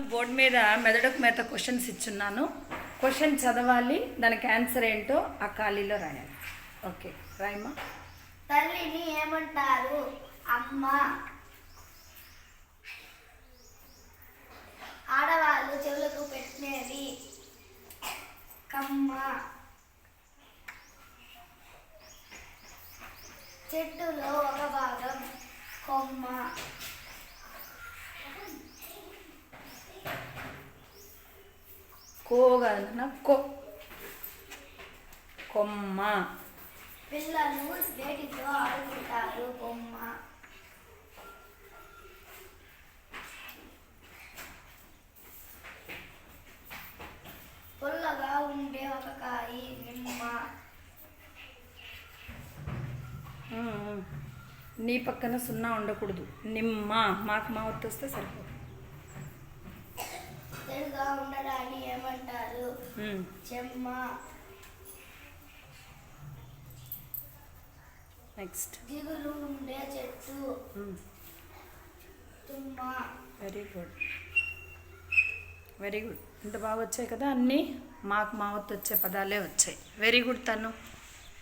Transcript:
Board మీద మెదడుకు మేత క్వశ్చన్స్ ఇచ్చున్నాను. క్వశ్చన్ చదవాలి దానికి ఆన్సర్ ఏంటో ఆ ఖాళీలో రాయాలి. ఓకే రాయమ్మా తల్లిని ఏమంటారు? అమ్మ. ఆడవాళ్ళు చెవులకు పెట్టినది కమ్మ. చెట్టులో ఒక భాగం కొమ్మ కో కాదన్న కో. కొమ్మ. పిల్లలు వేటితో ఆడుకుంటారు? బొమ్మ పుల్లగా ఉండే ఒక కాయి నిమ్మ. నీ పక్కన సున్నా ఉండకూడదు. నిమ్మ. మాకు మా వస్తే సరిపోదు. తెల్లగా ఉండడాన్ని ఏమంటారు? చెమ్మ. నెక్స్ట్. దిగులు ఉండే చెట్టు. తుమ్మ. Very good. Very good. ఇంత బాగా వచ్చాయి కదా అన్నీ? మాకు మా వత్తు వచ్చే పదాలే వచ్చాయి. వెరీ గుడ్ తను.